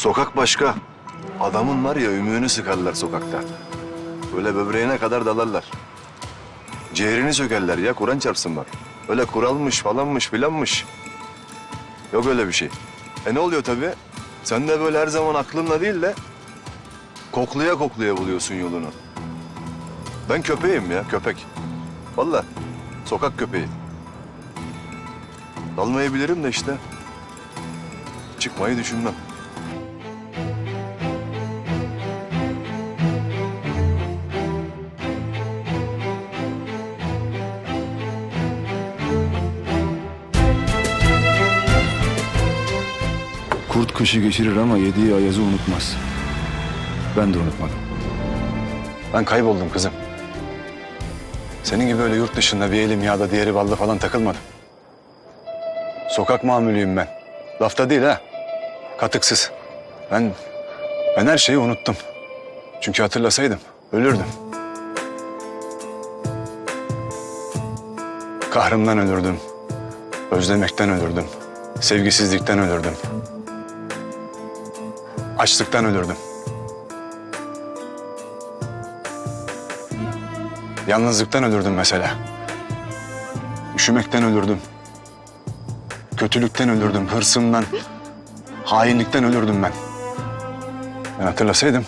Sokak başka. Adamın var ya ümüğünü sıkarlar sokakta. Böyle böbreğine kadar dalarlar. Ciğerini sökerler ya Kur'an çarpsın bak. Öyle kuralmış falanmış filanmış. Yok öyle bir şey. E ne oluyor tabii? Sen de böyle her zaman aklınla değil de kokluya kokluya buluyorsun yolunu. Ben köpeğim ya köpek. Vallahi sokak köpeği. Dalmayabilirim de işte. Çıkmayı düşünmem. Kurt kışı geçirir ama yediği ayazı unutmaz. Ben de unutmadım. Ben kayboldum kızım. Senin gibi öyle yurt dışında bir elim yağda diğeri balda falan takılmadım. Sokak mamülüyüm ben. Lafta değil ha. Katıksız. Ben, ben her şeyi unuttum. Çünkü hatırlasaydım ölürdüm. Kahrımdan ölürdüm. Özlemekten ölürdüm. Sevgisizlikten ölürdüm. Açlıktan ölürdüm. Yalnızlıktan ölürdüm mesela. Üşümekten ölürdüm. Kötülükten ölürdüm, hırsımdan, hainlikten ölürdüm ben. Ben hatırlasaydım.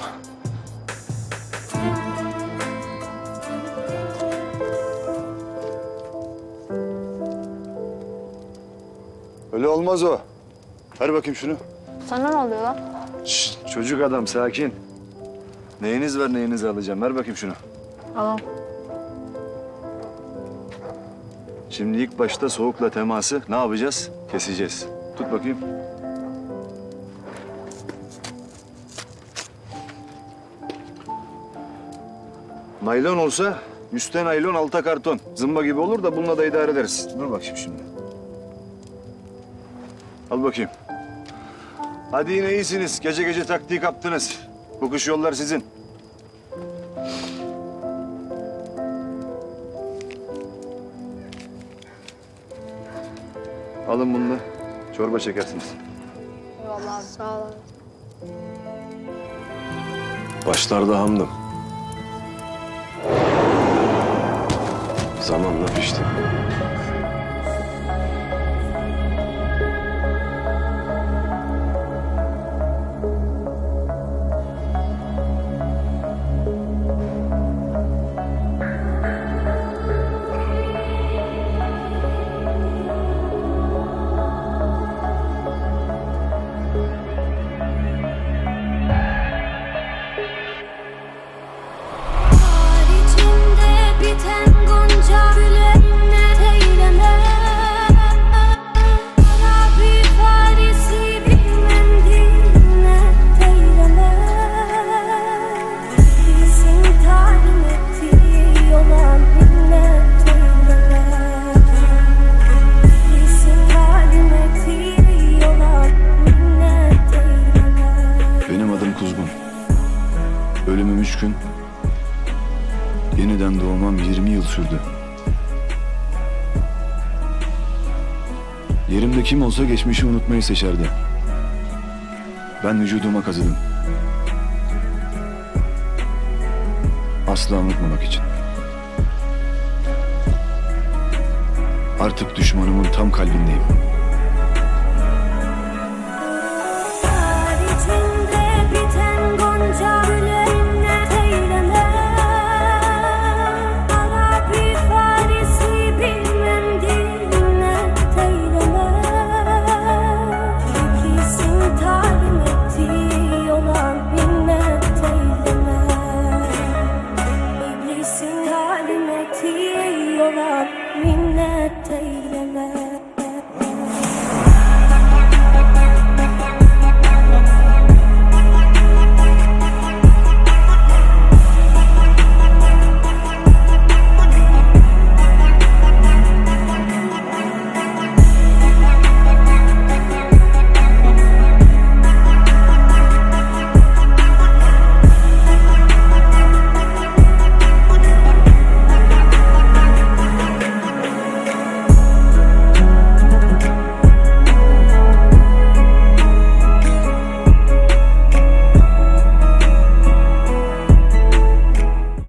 Öyle olmaz o. Ver bakayım şunu. Sana ne oluyor lan? Şşt, çocuk adam sakin. Neyiniz var neyinizi alacağım. Ver bakayım şunu. Tamam. Şimdi ilk başta soğukla teması ne yapacağız? Keseceğiz. Tut bakayım. Naylon olsa üstte naylon alta karton. Zımba gibi olur da bununla da idare ederiz. Dur bakayım şimdi. Al bakayım. Hadi yine iyisiniz. Gece gece taktiği kaptınız. Bu kış yollar sizin. Alın bunu da. Çorba çekersiniz. Eyvallah abi sağ ol. Başlarda hamdım. Zamanla pişti. Gün. Yeniden doğmam 20 yıl sürdü. Yerimde kim olsa geçmişi unutmayı seçerdi. Ben vücuduma kazıdım. Asla unutmamak için. Artık düşmanımın tam kalbindeyim.